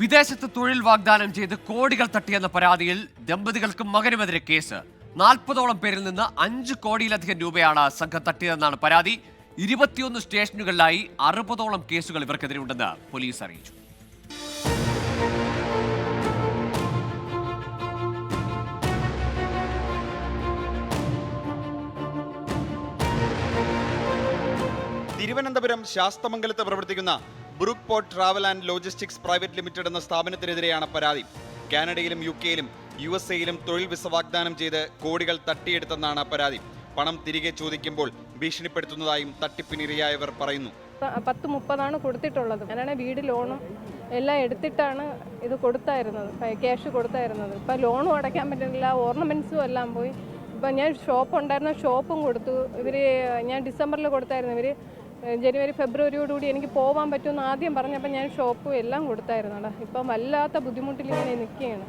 വിദേശത്ത് തൊഴിൽ വാഗ്ദാനം ചെയ്ത് കോടികൾ തട്ടിയെന്ന പരാതിയിൽ ദമ്പതികൾക്കും മകനുമെതിരെ കേസ്. നാൽപ്പതോളം പേരിൽ നിന്ന് അഞ്ച് കോടിയിലധികം രൂപയാണ് സംഘം തട്ടിയതെന്നാണ് പരാതി. ഇരുപത്തിയൊന്ന് സ്റ്റേഷനുകളിലായി അറുപതോളം കേസുകൾ ഇവർക്കെതിരെ ഉണ്ടെന്ന് പോലീസ് അറിയിച്ചു. തിരുവനന്തപുരം ശാസ്തമംഗലത്ത് പ്രവർത്തിക്കുന്ന Brook port travel and logistics private limited എന്ന സ്ഥാപനത്തിനെതിരെയാണ് പരാതി. കാനഡയിലും യു കെയിലും യു എസ് എയിലും തൊഴിൽ വിസ വാഗ്ദാനം ചെയ്ത് കോടികൾ തട്ടിയെടുത്തെന്നാണ് പരാതി. പണം തിരികെ ചോദിക്കുമ്പോൾ ഭീഷണിപ്പെടുത്തുന്നതായും തട്ടിപ്പിനിരയായവർ പറയുന്നു. പത്ത് മുപ്പതാണ് കൊടുത്തിട്ടുള്ളത്. ഞാനാണ് വീട് ലോണും എല്ലാം എടുത്തിട്ടാണ് ഇത് കൊടുത്തായിരുന്നത്. ക്യാഷ് കൊടുത്തായിരുന്നത്. ഇപ്പം ലോണും അടയ്ക്കാൻ പറ്റുന്നില്ല ഓർണമെന്റ്സും എല്ലാം പോയി. ഇപ്പം ഞാൻ ഷോപ്പ് ഉണ്ടായിരുന്ന ഷോപ്പും കൊടുത്തു. ഇവർ ഞാൻ ഡിസംബറിൽ കൊടുത്തായിരുന്നു. ഇവർ ജനുവരി ഫെബ്രുവരിയോടുകൂടി എനിക്ക് പോകാൻ പറ്റുമെന്ന് ആദ്യം പറഞ്ഞപ്പോൾ ഞാൻ ഷോപ്പും എല്ലാം കൊടുത്തായിരുന്നുടാ ഇപ്പം വല്ലാത്ത ബുദ്ധിമുട്ടിൽ ഇങ്ങനെ നിൽക്കുകയാണ്.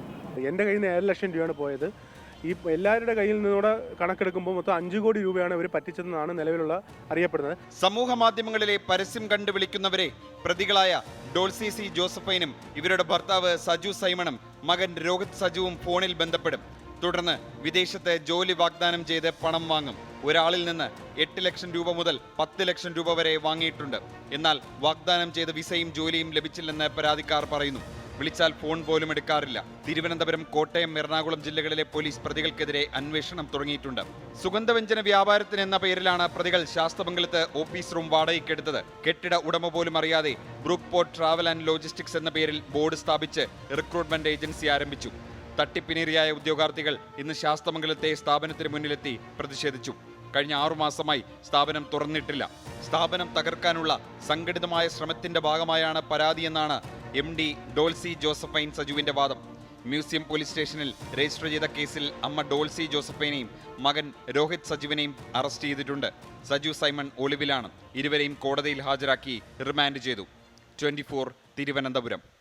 എന്റെ കയ്യിൽ നിന്ന് ഏഴ് ലക്ഷം രൂപയാണ് പോയത്. ഈ എല്ലാവരുടെ കയ്യിൽ നിന്നൂടെ കണക്കെടുക്കുമ്പോൾ മൊത്തം അഞ്ച് കോടി രൂപയാണ് ഇവർ പറ്റിച്ചതെന്നാണ് നിലവിലുള്ള അറിയപ്പെടുന്നത്. സമൂഹ മാധ്യമങ്ങളിലെ പരസ്യം കണ്ടു വിളിക്കുന്നവരെ പ്രതികളായ ഡോൾസി സി ജോസഫൈനും ഇവരുടെ ഭർത്താവ് സജു സൈമണും മകൻ രോഹിത് സജുവും ഫോണിൽ ബന്ധപ്പെടും. തുടർന്ന് വിദേശത്ത് ജോലി വാഗ്ദാനം ചെയ്ത് പണം വാങ്ങും. ഒരാളിൽ നിന്ന് എട്ട് ലക്ഷം രൂപ മുതൽ പത്ത് ലക്ഷം രൂപ വരെ വാങ്ങിയിട്ടുണ്ട്. എന്നാൽ വാഗ്ദാനം ചെയ്ത വിസയും ജോലിയും ലഭിച്ചില്ലെന്ന് പരാതിക്കാർ പറയുന്നു. വിളിച്ചാൽ ഫോൺ പോലും എടുക്കാറില്ല. തിരുവനന്തപുരം കോട്ടയം എറണാകുളം ജില്ലകളിലെ പോലീസ് പ്രതികൾക്കെതിരെ അന്വേഷണം തുടങ്ങിയിട്ടുണ്ട്. സുഗന്ധവ്യഞ്ജന വ്യാപാരത്തിന് എന്ന പേരിലാണ് പ്രതികൾ ശാസ്തമംഗലത്ത് ഓഫീസ് റൂം വാടകയ്ക്കെടുത്തത് കെട്ടിട ഉടമ പോലും അറിയാതെ brook port travel and logistics എന്ന പേരിൽ ബോർഡ് സ്ഥാപിച്ച് റിക്രൂട്ട്മെന്റ് ഏജൻസി ആരംഭിച്ചു. തട്ടിപ്പിനേറിയായ ഉദ്യോഗാർത്ഥികൾ ഇന്ന് ശാസ്തമംഗലത്തെ സ്ഥാപനത്തിന് മുന്നിലെത്തി പ്രതിഷേധിച്ചു. കഴിഞ്ഞ ആറുമാസമായി സ്ഥാപനം തുറന്നിട്ടില്ല. സ്ഥാപനം തകർക്കാനുള്ള സംഘടിതമായ ശ്രമത്തിന്റെ ഭാഗമായാണ് പരാതിയെന്നാണ് എം ഡി ഡോൾസി ജോസഫൈൻ സജുവിന്റെ വാദം. മ്യൂസിയം പോലീസ് സ്റ്റേഷനിൽ രജിസ്റ്റർ ചെയ്ത കേസിൽ അമ്മ ഡോൾസി ജോസഫൈനെയും മകൻ രോഹിത് സജുവിനെയും അറസ്റ്റ് ചെയ്തിട്ടുണ്ട്. സജു സൈമൺ ഒളിവിലാണ്. ഇരുവരെയും കോടതിയിൽ ഹാജരാക്കി റിമാൻഡ് ചെയ്തു. ട്വന്റി തിരുവനന്തപുരം.